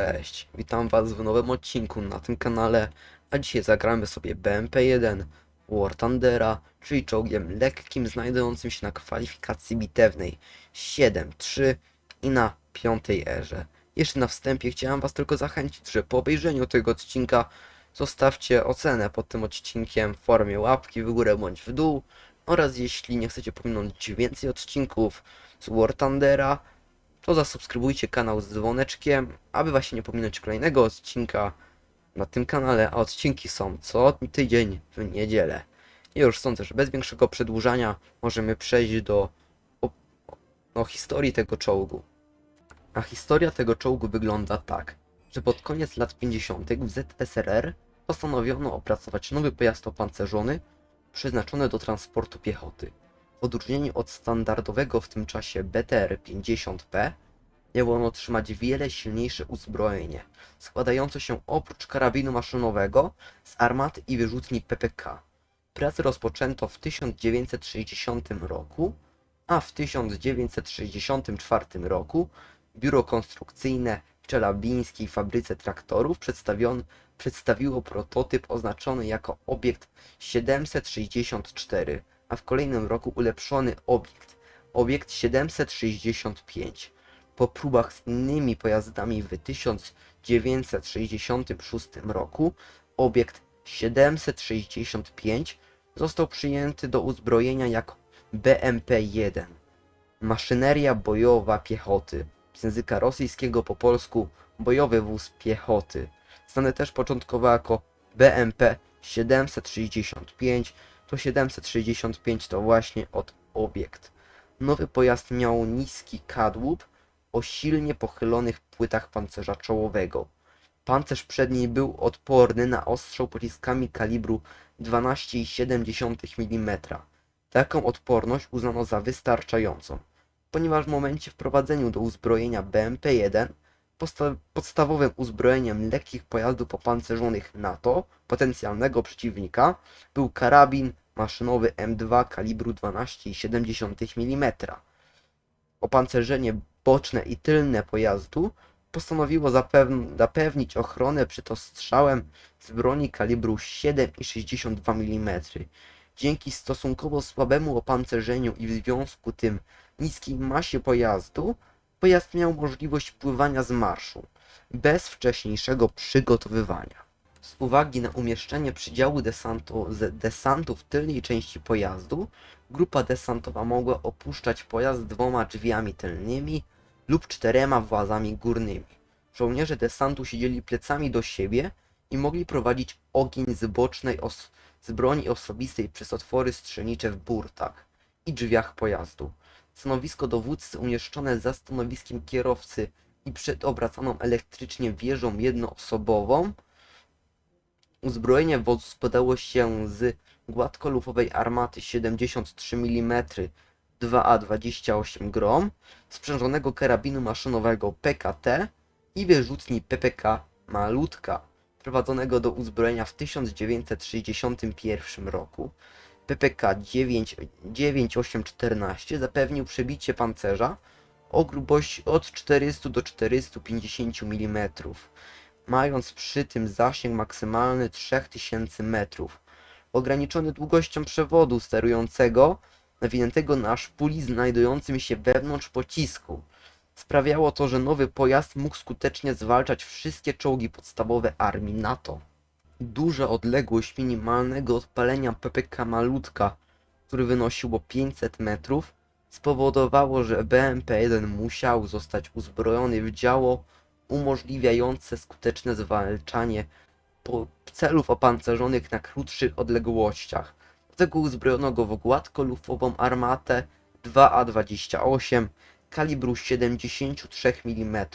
Cześć, witam was w nowym odcinku na tym kanale, a dzisiaj zagramy sobie BMP-1 War Thundera, czyli czołgiem lekkim znajdującym się na kwalifikacji bitewnej 7-3 i na piątej erze. Jeszcze na wstępie chciałem was tylko zachęcić, że po obejrzeniu tego odcinka zostawcie ocenę pod tym odcinkiem w formie łapki w górę bądź w dół oraz jeśli nie chcecie pominąć więcej odcinków z War Thundera, to zasubskrybujcie kanał z dzwoneczkiem, aby właśnie nie pominąć kolejnego odcinka na tym kanale, a odcinki są co tydzień w niedzielę. I już sądzę, że bez większego przedłużania możemy przejść do o, o historii tego czołgu. A historia tego czołgu wygląda tak, że pod koniec lat 50. w ZSRR postanowiono opracować nowy pojazd opancerzony przeznaczony do transportu piechoty. Odróżnieniu od standardowego w tym czasie BTR-50P miało on otrzymać wiele silniejsze uzbrojenie, składające się oprócz karabinu maszynowego z armaty i wyrzutni PPK. Pracę rozpoczęto w 1960 roku, a w 1964 roku biuro konstrukcyjne w Czelabińskiej fabryce traktorów przedstawiło prototyp oznaczony jako obiekt 764, a w kolejnym roku ulepszony obiekt, obiekt 765. Po próbach z innymi pojazdami w 1966 roku obiekt 765 został przyjęty do uzbrojenia jako BMP-1. Maszyneria bojowa piechoty, z języka rosyjskiego po polsku bojowy wóz piechoty, znany też początkowo jako BMP 765, to 765 to właśnie od obiekt. Nowy pojazd miał niski kadłub o silnie pochylonych płytach pancerza czołowego. Pancerz przedni był odporny na ostrzał pociskami kalibru 12,7 mm. Taką odporność uznano za wystarczającą, ponieważ w momencie wprowadzenia do uzbrojenia BMP-1 posta podstawowym uzbrojeniem lekkich pojazdów opancerzonych NATO, potencjalnego przeciwnika, był karabin maszynowy M2 kalibru 12,7 mm. Opancerzenie boczne i tylne pojazdu postanowiło zapewn- zapewnić ochronę przed ostrzałem z broni kalibru 7,62 mm. Dzięki stosunkowo słabemu opancerzeniu i w związku tym niskiej masie pojazdu, pojazd miał możliwość pływania z marszu, bez wcześniejszego przygotowywania. Z uwagi na umieszczenie przydziału desantu, desantu w tylnej części pojazdu, grupa desantowa mogła opuszczać pojazd dwoma drzwiami tylnymi lub czterema włazami górnymi. Żołnierze desantu siedzieli plecami do siebie i mogli prowadzić ogień z bocznej os- z broni osobistej przez otwory strzelnicze w burtach i drzwiach pojazdu. Stanowisko dowódcy umieszczone za stanowiskiem kierowcy i przed obracaną elektrycznie wieżą jednoosobową. Uzbrojenie wozu składało się z gładkolufowej armaty 73 mm 2A28 grom, sprzężonego karabinu maszynowego PKT i wyrzutni PPK Malutka, prowadzonego do uzbrojenia w 1961 roku. PPK 9, 9814 zapewnił przebicie pancerza o grubości od 400 do 450 mm, mając przy tym zasięg maksymalny 3000 metrów, ograniczony długością przewodu sterującego nawiniętego na szpuli znajdującym się wewnątrz pocisku. Sprawiało to, że nowy pojazd mógł skutecznie zwalczać wszystkie czołgi podstawowe armii NATO. Duża odległość minimalnego odpalenia PPK Malutka, który wynosiło 500 metrów, spowodowało, że BMP-1 musiał zostać uzbrojony w działo umożliwiające skuteczne zwalczanie celów opancerzonych na krótszych odległościach. Do tego uzbrojono go w gładkolufową armatę 2A28 kalibru 73 mm.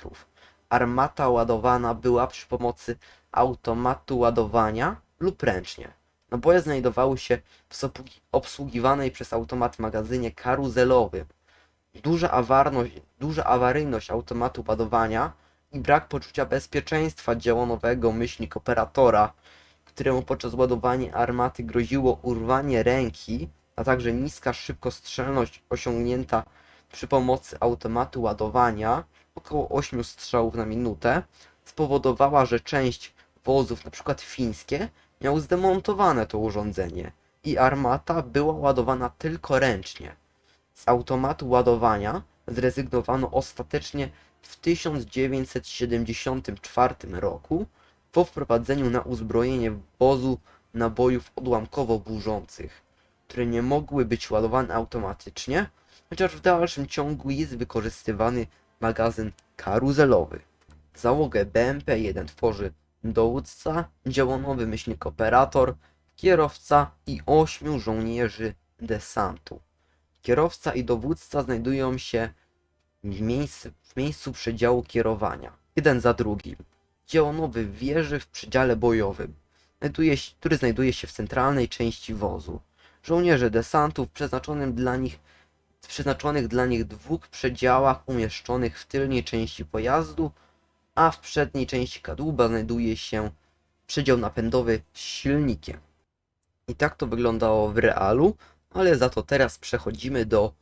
Armata ładowana była przy pomocy automatu ładowania lub ręcznie. Naboje znajdowały się w obsługi- obsługiwanej przez automat magazynie karuzelowym. Duża, awarność, duża awaryjność automatu ładowania i brak poczucia bezpieczeństwa działonowego myślnik operatora, któremu podczas ładowania armaty groziło urwanie ręki, a także niska szybkostrzelność osiągnięta przy pomocy automatu ładowania, około 8 strzałów na minutę, spowodowała, że część wozów, np. fińskie, miał zdemontowane to urządzenie i armata była ładowana tylko ręcznie. Z automatu ładowania zrezygnowano ostatecznie w 1974 roku po wprowadzeniu na uzbrojenie wozu nabojów odłamkowo-burzących, które nie mogły być ładowane automatycznie, chociaż w dalszym ciągu jest wykorzystywany magazyn karuzelowy. Załogę BMP-1 tworzy dowódca, działonowy myślnik operator, kierowca i ośmiu żołnierzy desantu. Kierowca i dowódca znajdują się w miejscu, w miejscu przedziału kierowania, jeden za drugim. Działonowy w wieży w przedziale bojowym, znajduje który znajduje się w centralnej części wozu. Żołnierze desantów przeznaczonym dla nich, przeznaczonych dla nich dwóch przedziałach umieszczonych w tylnej części pojazdu, a w przedniej części kadłuba znajduje się przedział napędowy z silnikiem. I tak to wyglądało w realu, ale za to teraz przechodzimy do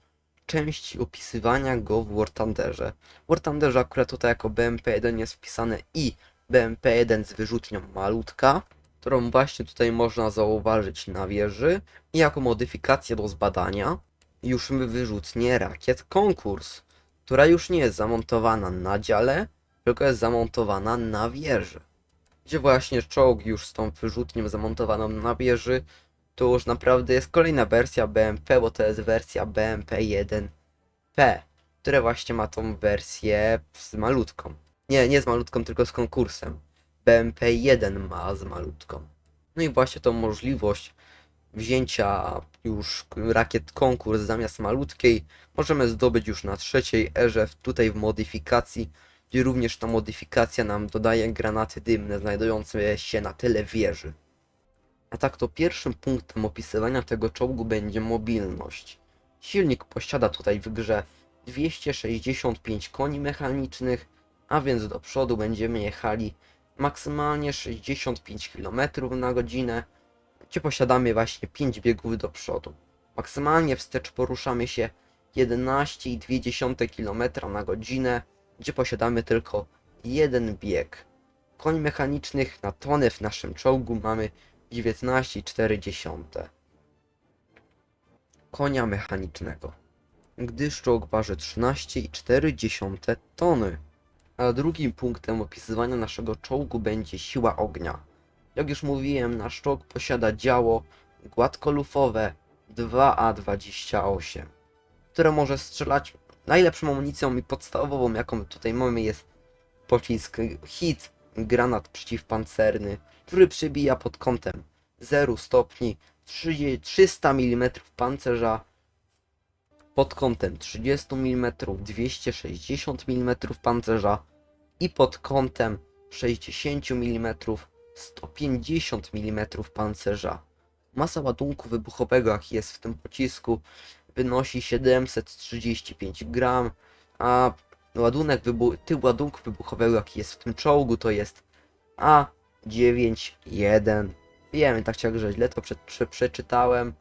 części opisywania go w War Thunderze. W War Thunderze akurat tutaj jako BMP-1 jest wpisane i BMP-1 z wyrzutnią malutka, którą właśnie tutaj można zauważyć na wieży i jako modyfikację do zbadania już wyrzutnie rakiet konkurs, która już nie jest zamontowana na dziale, tylko jest zamontowana na wieży. Gdzie właśnie czołg już z tą wyrzutnią zamontowaną na wieży to już naprawdę jest kolejna wersja BMP, bo to jest wersja BMP-1P, które właśnie ma tą wersję z malutką. Nie, nie z malutką, tylko z konkursem. BMP-1 ma z malutką. No i właśnie tą możliwość wzięcia już rakiet konkurs zamiast malutkiej możemy zdobyć już na trzeciej erze, tutaj w modyfikacji, gdzie również ta modyfikacja nam dodaje granaty dymne znajdujące się na tyle wieży. A tak to pierwszym punktem opisywania tego czołgu będzie mobilność. Silnik posiada tutaj w grze 265 koni mechanicznych, a więc do przodu będziemy jechali maksymalnie 65 km na godzinę, gdzie posiadamy właśnie 5 biegów do przodu. Maksymalnie wstecz poruszamy się 11,2 km na godzinę, gdzie posiadamy tylko jeden bieg. Koń mechanicznych na tonę w naszym czołgu mamy 19,4 konia mechanicznego, gdyż czołg waży 13,4 tony. A drugim punktem opisywania naszego czołgu będzie siła ognia. Jak już mówiłem, nasz czołg posiada działo gładkolufowe 2A28, które może strzelać najlepszą amunicją i podstawową, jaką tutaj mamy, jest pocisk hit, granat przeciwpancerny, który przybija pod kątem 0 stopni 30 300 mm pancerza, pod kątem 30 mm 260 mm pancerza i pod kątem 60 mm 150 mm pancerza. Masa ładunku wybuchowego, jaki jest w tym pocisku, wynosi 735 gram, a ładunek wybu- typ ładunku wybuchowego, jaki jest w tym czołgu, to jest A91. Wiem, tak jak że źle to prze- prze- przeczytałem,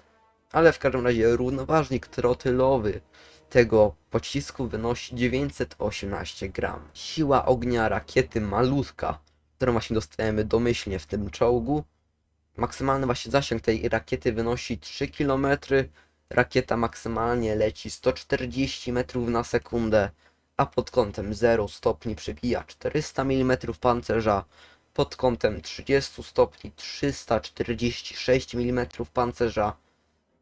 ale w każdym razie równoważnik trotylowy tego pocisku wynosi 918 gram. Siła ognia rakiety malutka, którą właśnie dostajemy domyślnie w tym czołgu. Maksymalny właśnie zasięg tej rakiety wynosi 3 km. Rakieta maksymalnie leci 140 metrów na sekundę, a pod kątem 0 stopni przebija 400 mm pancerza, pod kątem 30 stopni 346 mm pancerza,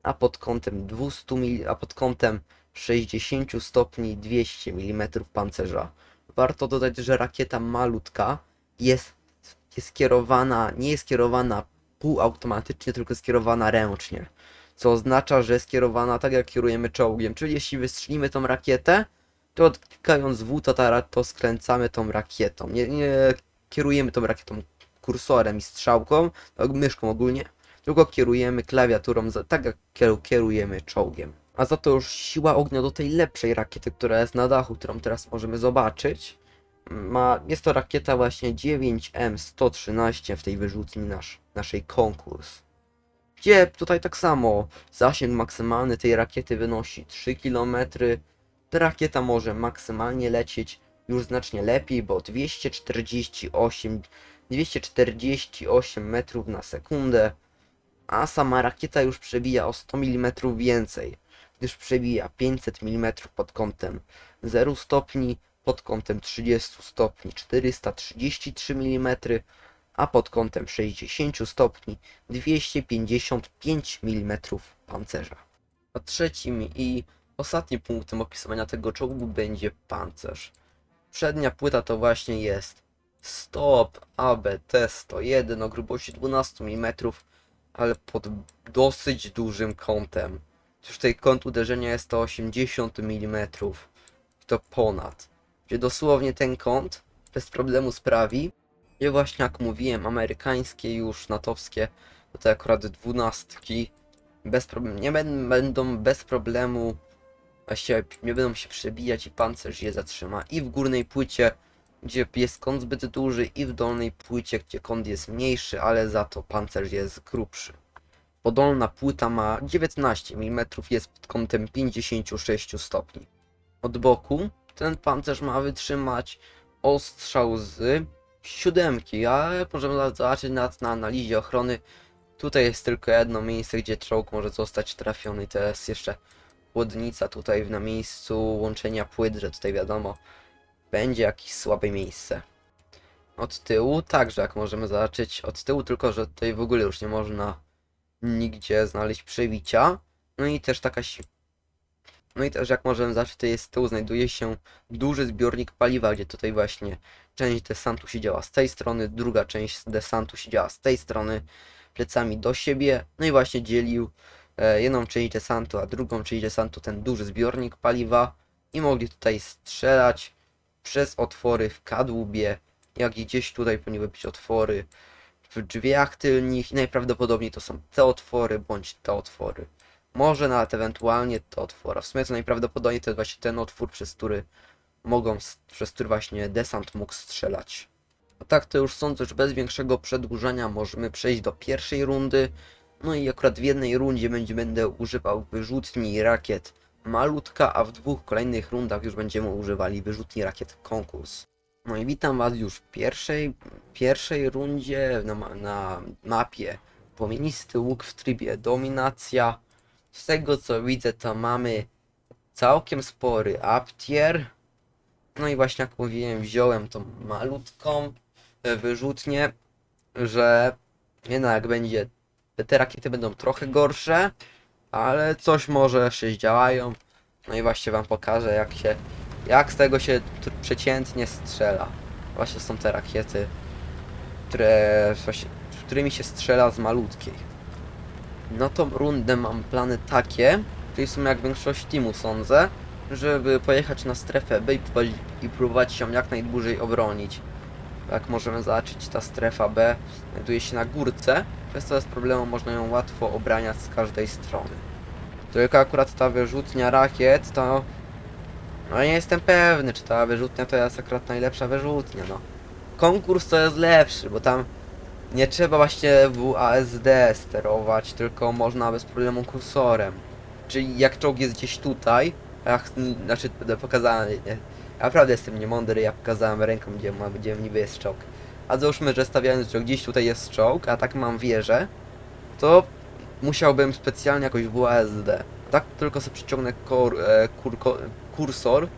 a pod kątem 200 mm, a pod kątem 60 stopni 200 mm pancerza. Warto dodać, że rakieta malutka jest, jest skierowana, nie jest kierowana półautomatycznie, tylko skierowana ręcznie. Co oznacza, że jest kierowana tak jak kierujemy czołgiem. Czyli jeśli wystrzelimy tą rakietę, to odklikając W, to, to skręcamy tą rakietą. Nie, nie kierujemy tą rakietą kursorem i strzałką, tak, myszką ogólnie, tylko kierujemy klawiaturą tak jak kieru- kierujemy czołgiem. A za to już siła ognia do tej lepszej rakiety, która jest na dachu, którą teraz możemy zobaczyć. Ma, jest to rakieta właśnie 9M113 w tej wyrzutni nasz, naszej konkurs. Gdzie tutaj tak samo zasięg maksymalny tej rakiety wynosi 3 km. Ta rakieta może maksymalnie lecieć już znacznie lepiej, bo 248, 248 metrów na sekundę, a sama rakieta już przebija o 100 mm więcej, gdyż przebija 500 mm pod kątem 0 stopni, pod kątem 30 stopni 433 mm, a pod kątem 60 stopni 255 mm pancerza. A trzecim i ostatnim punktem opisywania tego czołgu będzie pancerz. Przednia płyta to właśnie jest Stop ABT 101 o grubości 12 mm, ale pod dosyć dużym kątem. Przecież tutaj kąt uderzenia jest to 80 mm, to ponad. Gdzie dosłownie ten kąt bez problemu sprawi, że właśnie jak mówiłem, amerykańskie już natowskie, to te akurat dwunastki, bez problemu, nie będą bez problemu, właściwie nie będą się przebijać i pancerz je zatrzyma. I w górnej płycie, gdzie jest kąt zbyt duży, i w dolnej płycie, gdzie kąt jest mniejszy, ale za to pancerz jest grubszy. Podolna płyta ma 19 mm, jest pod kątem 56 stopni. Od boku ten pancerz ma wytrzymać ostrzał z siódemki, ale możemy zobaczyć na, na analizie ochrony. Tutaj jest tylko jedno miejsce, gdzie czołg może zostać trafiony. Jest jeszcze chłodnica tutaj na miejscu łączenia płyt, że tutaj wiadomo, będzie jakieś słabe miejsce. Od tyłu także, jak możemy zobaczyć, od tyłu tylko, że tutaj w ogóle już nie można nigdzie znaleźć przebicia. No i też taka no i też jak możemy zobaczyć, tutaj z tyłu znajduje się duży zbiornik paliwa, gdzie tutaj właśnie część desantu siedziała z tej strony, druga część desantu siedziała z tej strony, plecami do siebie, no i właśnie dzielił jedną część desantu, a drugą część desantu ten duży zbiornik paliwa i mogli tutaj strzelać przez otwory w kadłubie, jak i gdzieś tutaj powinny być otwory w drzwiach tylnych i najprawdopodobniej to są te otwory bądź te otwory. Może nawet ewentualnie te otwory. W sumie to najprawdopodobniej to jest właśnie ten otwór, przez który mogą, przez który właśnie desant mógł strzelać. A tak to już sądzę, że bez większego przedłużania możemy przejść do pierwszej rundy. No i akurat w jednej rundzie będzie, będę używał wyrzutni rakiet malutka, a w dwóch kolejnych rundach już będziemy używali wyrzutni rakiet konkurs. No i witam was już w pierwszej, pierwszej rundzie na, na mapie Płomienisty łuk w trybie dominacja. Z tego co widzę to mamy całkiem spory uptier. No i właśnie jak mówiłem wziąłem tą malutką e, wyrzutnię, że jednak będzie te rakiety będą trochę gorsze, ale coś może się zdziałają. No i właśnie wam pokażę jak się jak z tego się przeciętnie strzela. Właśnie są te rakiety, które właśnie, którymi się strzela z malutkiej. Na tą rundę mam plany takie, czyli są jak większość teamu sądzę, żeby pojechać na strefę B i próbować, i próbować się jak najdłużej obronić. Jak możemy zobaczyć, ta strefa B znajduje się na górce, przez to bez problemu można ją łatwo obraniać z każdej strony. Tylko akurat ta wyrzutnia rakiet to... No nie jestem pewny, czy ta wyrzutnia to jest akurat najlepsza wyrzutnia, no. Konkurs to jest lepszy, bo tam nie trzeba właśnie WASD sterować, tylko można bez problemu kursorem. Czyli jak czołg jest gdzieś tutaj, a ja znaczy będę pokazałem, nie, ja naprawdę jestem niemądry, ja pokazałem ręką, gdzie, ma, gdzie niby jest czołg. A załóżmy, że stawiając, że gdzieś tutaj jest czołg, a tak mam wieżę, to musiałbym specjalnie jakoś WASD. Tak tylko sobie przyciągnę kor, e, kur, kursor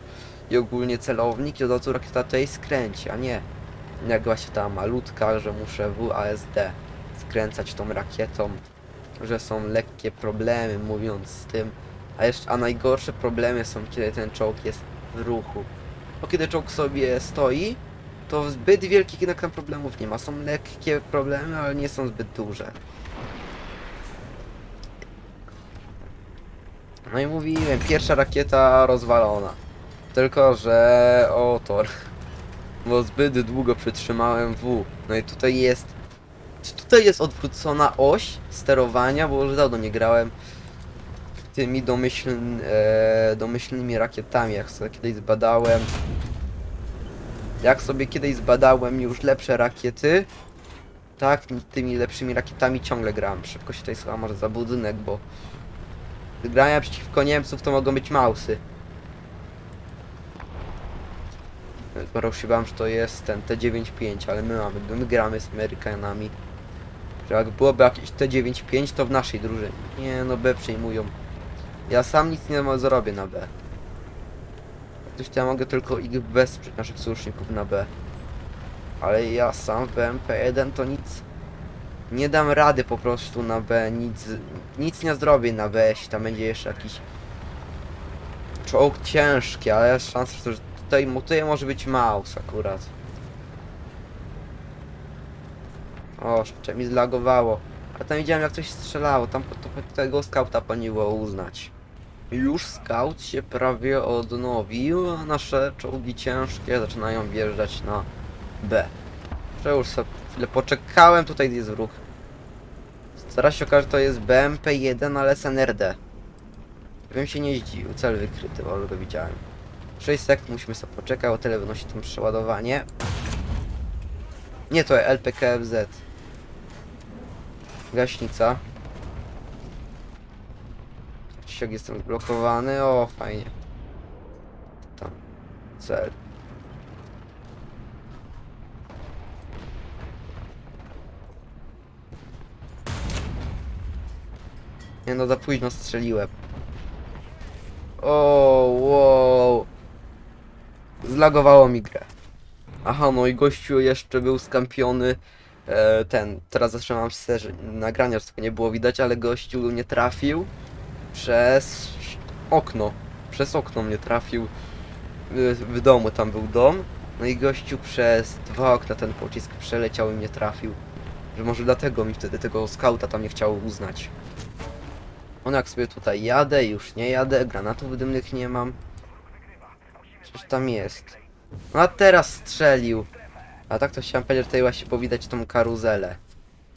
i ogólnie celownik i od razu rakieta tutaj skręci, a nie jak właśnie ta malutka, że muszę WASD skręcać tą rakietą, że są lekkie problemy mówiąc z tym, a jeszcze, a najgorsze problemy są kiedy ten czołg jest w ruchu. Bo kiedy czołg sobie stoi, to zbyt wielkich jednak tam problemów nie ma. Są lekkie problemy, ale nie są zbyt duże. No i mówiłem, pierwsza rakieta rozwalona. Tylko, że o tor. Bo zbyt długo przytrzymałem W. No i tutaj jest. Czy tutaj jest odwrócona oś sterowania, bo już dawno nie grałem tymi e, domyślnymi rakietami, jak sobie kiedyś zbadałem. Jak sobie kiedyś zbadałem już lepsze rakiety, tak, tymi lepszymi rakietami ciągle grałem. Szybko się tutaj słucham może za budynek, bo grania przeciwko Niemców to mogą być mausy. Skoro się że to jest ten T95, ale my mamy, my gramy z Amerykanami. Że jak byłoby jakieś T95, to w naszej drużynie. Nie, no B przejmują. Ja sam nic nie zrobię na B. Coś to ja mogę tylko ich wesprzeć naszych sojuszników na B. Ale ja sam w BMP1 to nic. Nie dam rady po prostu na B, nic, nic nie zrobię na B, jeśli tam będzie jeszcze jakiś czołg ciężki, ale jest szansa, że tutaj, tutaj może być mouse akurat. O, jeszcze mi zlagowało. A tam widziałem jak coś strzelało, tam to tego skauta paniło uznać. Już scout się prawie odnowił, a nasze czołgi ciężkie zaczynają wjeżdżać na B. Że już sobie chwilę poczekałem, tutaj jest wróg. Zaraz się okaże, że to jest BMP-1, ale SNRD. Bym się nie zdziwił, cel wykryty, bo go widziałem. 6 sekund musimy sobie poczekać, o tyle wynosi to przeładowanie. Nie, to LPKFZ. Gaśnica. Jak jestem zblokowany, o fajnie. Tam. Cel. Nie no, za późno strzeliłem. O, wow. Zlagowało mi grę. Aha, no i gościu jeszcze był skampiony. E, ten, teraz zatrzymam się nagrania, że tego nie było widać, ale gościu nie trafił przez okno. Przez okno mnie trafił. W, w domu tam był dom. No i gościu przez dwa okna ten pocisk przeleciał i mnie trafił. Że może dlatego mi wtedy tego skauta tam nie chciało uznać. On jak sobie tutaj jadę, już nie jadę, granatów dymnych nie mam. Coś tam jest. No a teraz strzelił. A tak to chciałem powiedzieć, że tutaj właśnie powidać tą karuzelę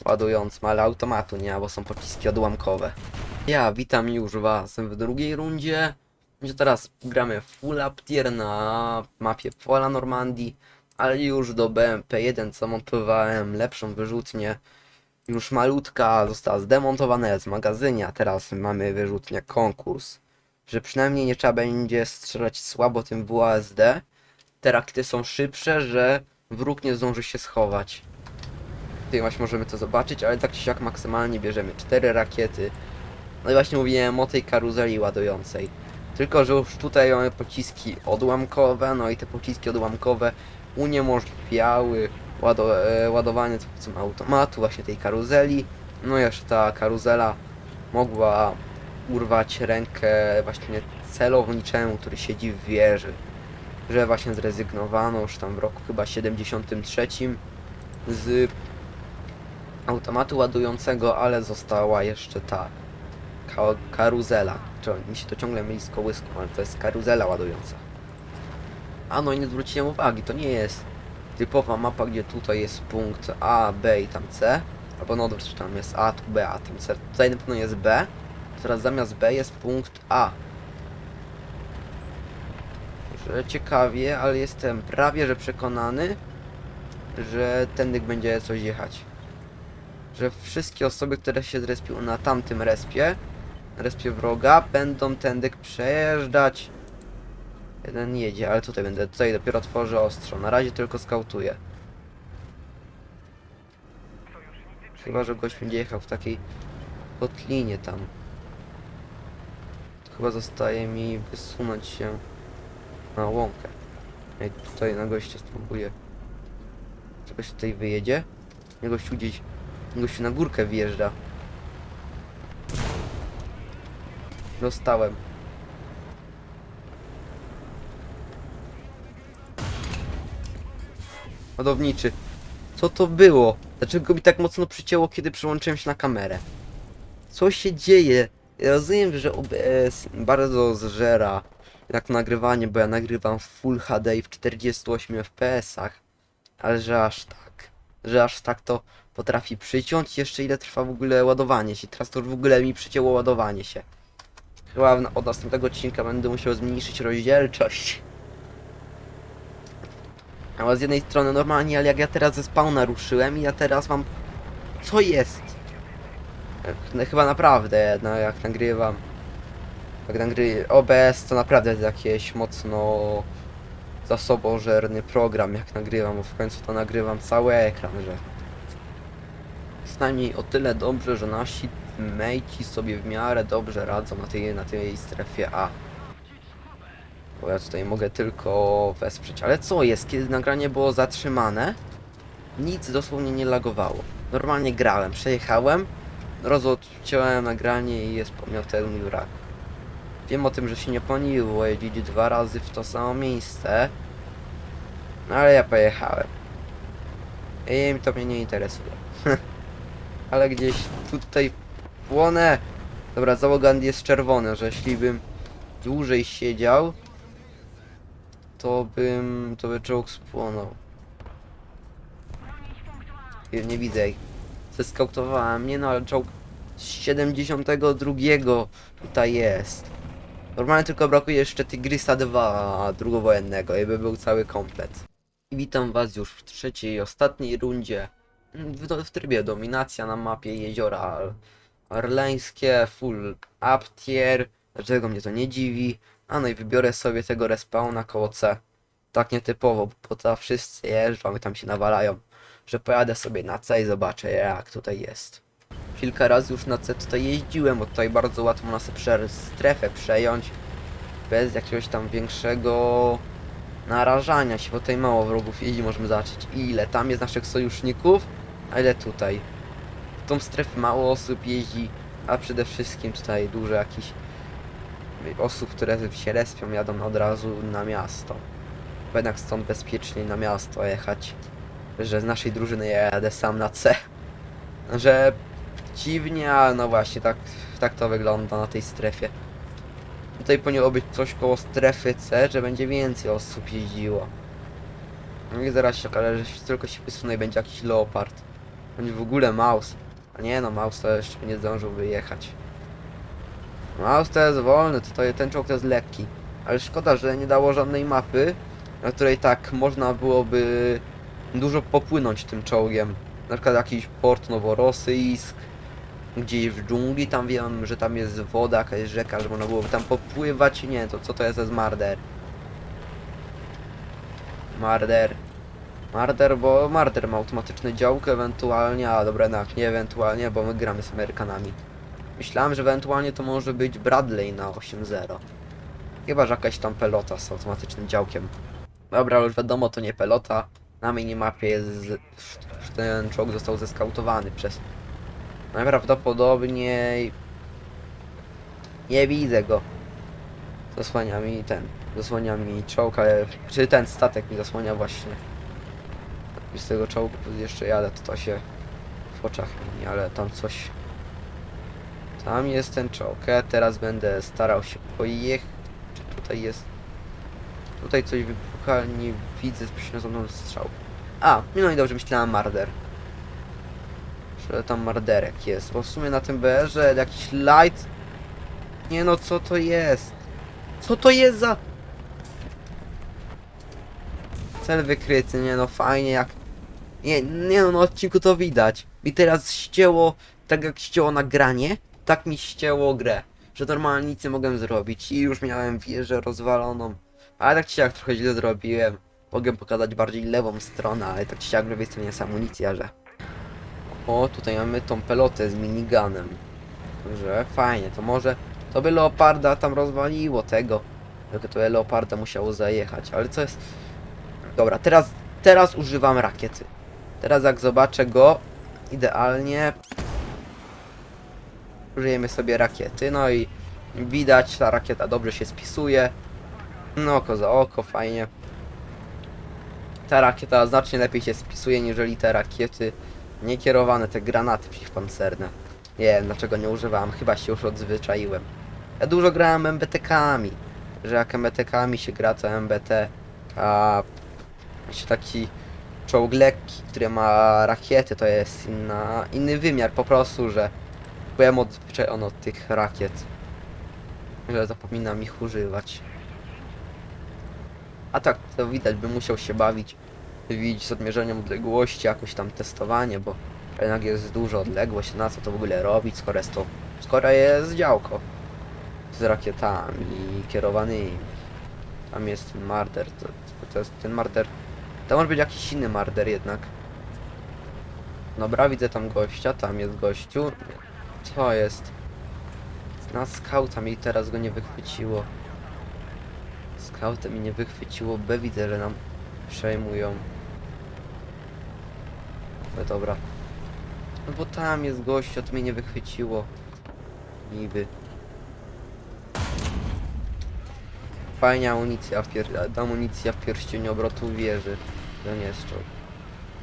ładującą, ale automatu nie, bo są pociski odłamkowe. Ja witam już was w drugiej rundzie. Gdzie teraz gramy full up tier na mapie Pola Normandii, ale już do BMP1 co montowałem lepszą wyrzutnię. Już malutka została zdemontowana z magazynie, a teraz mamy wyrzutnię konkurs. Że przynajmniej nie trzeba będzie strzelać słabo tym WASD. Te rakiety są szybsze, że wróg nie zdąży się schować. Tutaj właśnie możemy to zobaczyć, ale tak czy siak maksymalnie bierzemy 4 rakiety. No i właśnie mówiłem o tej karuzeli ładującej. Tylko, że już tutaj mamy pociski odłamkowe, no i te pociski odłamkowe uniemożliwiały łado, e, ładowanie co powiedzmy automatu, właśnie tej karuzeli. No i jeszcze ta karuzela mogła urwać rękę właśnie celowniczemu, który siedzi w wieży. Że właśnie zrezygnowano już tam w roku chyba 73 z automatu ładującego, ale została jeszcze ta ka karuzela. Czy mi się to ciągle myli z kołyską, ale to jest karuzela ładująca. A no i nie zwróciłem uwagi, to nie jest typowa mapa, gdzie tutaj jest punkt A, B i tam C. Albo odwróć, że tam jest A, tu B, a tam C. Tutaj na pewno jest B. Teraz zamiast B jest punkt A. Że ciekawie, ale jestem prawie że przekonany, że tędy będzie coś jechać. Że wszystkie osoby, które się zrespią na tamtym respie, respie wroga, będą tędy przejeżdżać. Jeden jedzie, ale tutaj będę, tutaj dopiero tworzę ostrzo. Na razie tylko skautuję. Chyba, że gość będzie jechał w takiej kotlinie tam. To chyba zostaje mi wysunąć się na łąkę. Jak tutaj na gościa spróbuję. Czy gość tutaj wyjedzie? Gościu gdzieś... Gościu na górkę wjeżdża. Dostałem. Ładowniczy. Co to było? Dlaczego mi tak mocno przycięło, kiedy przyłączyłem się na kamerę? Co się dzieje? Ja rozumiem, że OBS bardzo zżera jak nagrywanie, bo ja nagrywam w Full HD i w 48 FPS-ach. Ale że aż tak. Że aż tak to potrafi przyciąć. Jeszcze ile trwa w ogóle ładowanie się. Teraz to w ogóle mi przycięło ładowanie się. Chyba od następnego odcinka będę musiał zmniejszyć rozdzielczość. Ale z jednej strony normalnie, ale jak ja teraz ze spawna ruszyłem i ja teraz mam... Co jest? No, chyba naprawdę, no jak nagrywam... Jak nagry... OBS to naprawdę jest jakieś mocno... zasobożerny program, jak nagrywam, bo w końcu to nagrywam cały ekran, że przynajmniej o tyle dobrze, że nasi mejci sobie w miarę dobrze radzą na tej, na tej strefie A. Bo ja tutaj mogę tylko wesprzeć. Ale co jest, kiedy nagranie było zatrzymane? Nic dosłownie nie lagowało. Normalnie grałem, przejechałem, rozodciąłem nagranie i jest pomiotel mi brak. Wiem o tym, że się nie poniło jeździć dwa razy w to samo miejsce. No ale ja pojechałem. I to mnie nie interesuje. ale gdzieś tutaj płonę. Dobra, załoga jest czerwone, że jeśli bym dłużej siedział, to bym, to by czołg spłonął. Nie, nie widzę ich. Zeskautowałem, nie no, ale czołg z 72 tutaj jest. Normalnie tylko brakuje jeszcze Tygrysa 2 drugowojennego i by był cały komplet. I witam was już w trzeciej i ostatniej rundzie w, w trybie dominacja na mapie jeziora Arleńskie, full up tier, dlaczego mnie to nie dziwi. A no i wybiorę sobie tego respawna koło C. Tak nietypowo, bo to wszyscy jeżdżą i tam się nawalają, że pojadę sobie na C i zobaczę jak tutaj jest. Kilka razy już na C tutaj jeździłem, bo tutaj bardzo łatwo można sobie strefę przejąć bez jakiegoś tam większego narażania się, bo tutaj mało wrogów jeździ, możemy zobaczyć ile tam jest naszych sojuszników, a ile tutaj. W tą strefę mało osób jeździ, a przede wszystkim tutaj dużo jakichś osób, które się respią, jadą od razu na miasto. Bo jednak stąd bezpieczniej na miasto jechać, że z naszej drużyny ja jadę sam na C. Że dziwnie, ale no właśnie, tak, tak to wygląda na tej strefie. Tutaj powinno być coś koło strefy C, że będzie więcej osób jeździło. No i zaraz się okaże, że tylko się wysunę i będzie jakiś leopard. Będzie w ogóle mouse. A nie no, to jeszcze nie zdążył wyjechać. To jest wolny, to, to ten czołg to jest lekki. Ale szkoda, że nie dało żadnej mapy, na której tak można byłoby dużo popłynąć tym czołgiem. Na przykład jakiś port Noworosyjsk, gdzieś w dżungli, tam wiem, że tam jest woda, jakaś rzeka, że można byłoby tam popływać. Nie, to co to jest, jest marder? Marder. Marder, bo Marder ma automatyczny działkę ewentualnie, a dobra, no, nie ewentualnie, bo my gramy z Amerykanami. Myślałem, że ewentualnie to może być Bradley na 8-0. Chyba, że jakaś tam pelota z automatycznym działkiem. Dobra, już wiadomo, to nie pelota. Na minimapie jest... Ten czołg został zeskautowany przez... Najprawdopodobniej... Nie widzę go. Zasłania mi ten... Zasłania mi czołg, ale... Czy ten statek mi zasłania właśnie. I z tego czołgu jeszcze jadę, to to się w oczach mieni, ale tam coś... Tam jest ten czołg. Ja teraz będę starał się pojechać. Czy tutaj jest... Tutaj coś wybucha, nie widzę przyniosą strzał. A, no i dobrze, myślałem Marder. Że tam Marderek jest, bo w sumie na tym BR-ze jakiś light... Nie no, co to jest? Co to jest za... Cel wykryty, nie no, fajnie jak... Nie, nie no, na odcinku to widać. Mi teraz ścięło, tak jak ścięło nagranie, tak mi ścięło grę. Że normalnie nic nie mogłem zrobić i już miałem wieżę rozwaloną. Ale tak czy jak trochę źle zrobiłem. Mogę pokazać bardziej lewą stronę, ale tak czy jak lewej stronie jest amunicja, że... O, tutaj mamy tą pelotę z miniganem. Że fajnie, to może... To by Leoparda tam rozwaliło tego. Tylko to Leoparda musiało zajechać, ale co jest... Dobra, teraz, teraz używam rakiety. Teraz jak zobaczę go, idealnie... Użyjemy sobie rakiety, no i widać, ta rakieta dobrze się spisuje. No, oko za oko, fajnie. Ta rakieta znacznie lepiej się spisuje, niżeli te rakiety niekierowane, te granaty przeciwpancerne. Nie wiem, dlaczego nie używałem, chyba się już odzwyczaiłem. Ja dużo grałem MBTK-ami, że jak MBTK-ami się gra, to MBT, a jeszcze taki czołg lekki, który ma rakiety, to jest inna, inny wymiar po prostu, że byłem odzwyczajony od tych rakiet, że zapominam ich używać. A tak, to widać, by musiał się bawić, widzieć z odmierzeniem odległości, jakoś tam testowanie, bo jednak jest duża odległość, na co to w ogóle robić, skoro jest to, skoro jest działko z rakietami kierowanymi. Tam jest marder. To, to jest ten marder. To może być jakiś inny marder jednak. Dobra, widzę tam gościa, tam jest gościu. Co jest? Na skauta mi teraz go nie wychwyciło. Skauta mi nie wychwyciło, B widzę, że nam przejmują. No dobra. No bo tam jest gościu, to mnie nie wychwyciło. Niby. Fajna amunicja, pier- amunicja pierścieniu obrotu wieży. To nie jest czołg.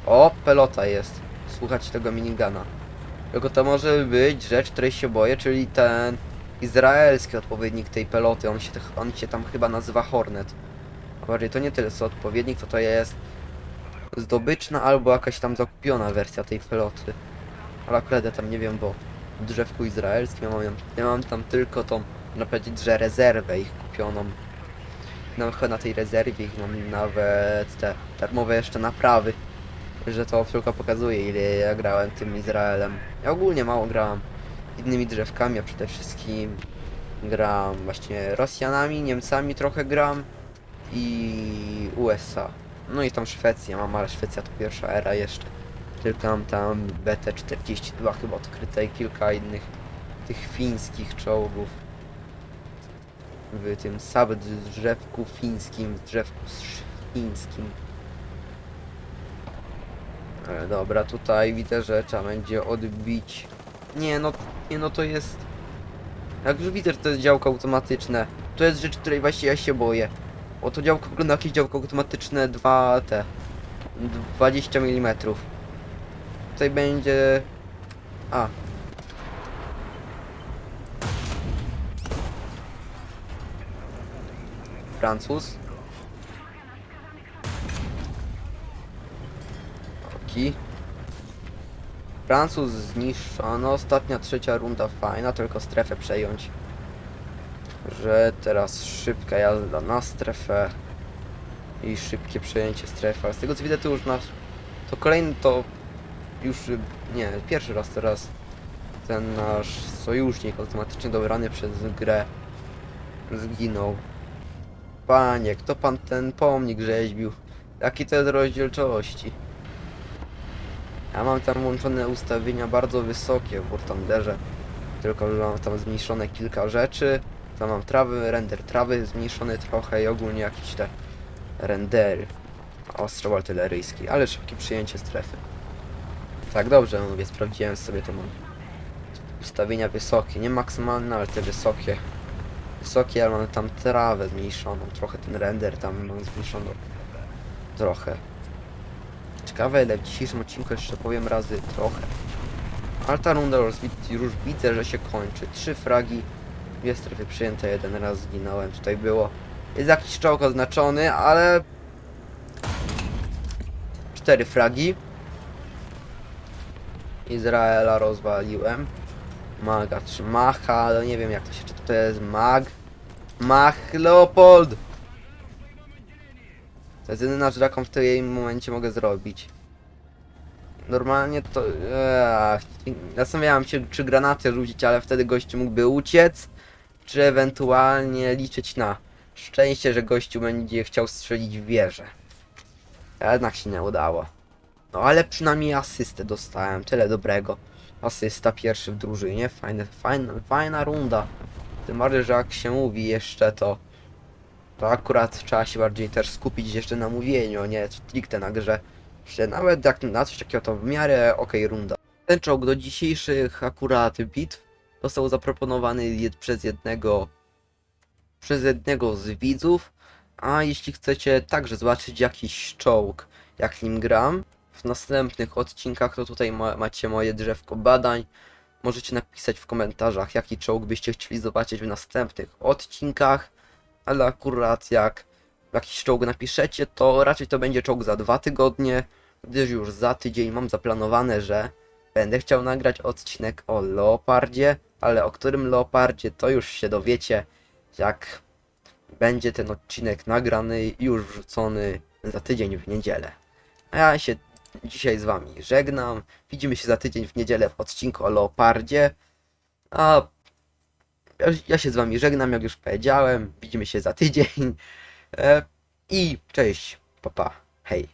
O, pelota jest. Słuchać tego minigana. Tylko to może być rzecz, której się boję, czyli ten izraelski odpowiednik tej peloty. On się, tych- on się tam chyba nazywa Hornet. A bardziej to nie tyle co odpowiednik, to to jest zdobyczna albo jakaś tam zakupiona wersja tej peloty. Ale akurat ja tam nie wiem, bo w drzewku izraelskim ja mam, ja mam tam tylko tą, można powiedzieć, że rezerwę ich kupioną. Chyba na tej rezerwie mam nawet te darmowe jeszcze naprawy. Że to tylko pokazuje ile ja grałem tym Izraelem. Ja ogólnie mało grałem innymi drzewkami, a przede wszystkim gram właśnie Rosjanami, Niemcami trochę gram i USA. No i tam Szwecja mam, ale Szwecja to pierwsza era jeszcze. Tylko mam tam BT-42 chyba odkryte i kilka innych tych fińskich czołgów. W tym sub drzewku fińskim, drzewku fińskim. Ale dobra, tutaj widzę, że trzeba będzie odbić. Nie no, nie no to jest... Jak już widzę, że to jest działko automatyczne. To jest rzecz, której właśnie ja się boję. O to działko wygląda jak jakieś działko automatyczne 2 te 20 mm. Tutaj będzie. A. Francuz. Oki. Francuz zniszczono. Ostatnia trzecia runda fajna, tylko strefę przejąć że teraz szybka jazda na strefę i szybkie przejęcie strefy, z tego co widzę to już nasz, to kolejny to już, nie, pierwszy raz teraz ten nasz sojusznik automatycznie dobrany przez grę zginął. Panie, kto pan ten pomnik rzeźbił? Jaki to jest rozdzielczości? Ja mam tam włączone ustawienia bardzo wysokie w War Thunderze, tylko że mam tam zmniejszone kilka rzeczy. Tam mam trawy, render trawy zmniejszony trochę i ogólnie jakieś te rendery. Ostrzał artyleryjski, ale szybkie przyjęcie strefy. Tak, dobrze mówię, sprawdziłem sobie to mam. Ustawienia wysokie, nie maksymalne, ale te wysokie. Wysokie, ale mam tam trawę zmniejszoną, trochę ten render tam mam zmniejszoną. Trochę. Ciekawe ile w dzisiejszym odcinku jeszcze powiem razy trochę. Ale ta runda już, już widzę, że się kończy. Trzy fragi, dwie strefy przyjęte, jeden raz zginąłem. Tutaj było. Jest jakiś czołg oznaczony, ale... Cztery fragi. Izraela rozwaliłem. Maga czy Macha, no nie wiem jak to się czyta, to jest Mag. Mach Leopold! To jest jedyna rzecz, jaką w tym momencie mogę zrobić. Normalnie to... Zastanawiałem się, czy granaty rzucić, ale wtedy gościu mógłby uciec, czy ewentualnie liczyć na szczęście, że gościu będzie chciał strzelić w wieżę. Jednak się nie udało. No ale przynajmniej asystę dostałem, tyle dobrego. Asysta pierwszy w drużynie, fajne, fajna, fajna runda. Tym bardziej, że jak się mówi jeszcze to... To akurat trzeba się bardziej też skupić jeszcze na mówieniu, a nie stricte na grze. Że nawet jak na coś takiego to w miarę okej runda. Ten czołg do dzisiejszych akurat bitw został zaproponowany przez jednego przez jednego z widzów, a jeśli chcecie także zobaczyć jakiś czołg, jak nim gram, w następnych odcinkach, to tutaj ma, macie moje drzewko badań. Możecie napisać w komentarzach, jaki czołg byście chcieli zobaczyć w następnych odcinkach, ale akurat jak jakiś czołg napiszecie, to raczej to będzie czołg za dwa tygodnie, gdyż już za tydzień mam zaplanowane, że będę chciał nagrać odcinek o Leopardzie, ale o którym Leopardzie to już się dowiecie, jak będzie ten odcinek nagrany i już wrzucony za tydzień w niedzielę. A ja się dzisiaj z wami żegnam. Widzimy się za tydzień w niedzielę w odcinku o Leopardzie. A ja, się z wami żegnam, jak już powiedziałem. Widzimy się za tydzień. E, I cześć, papa, hej.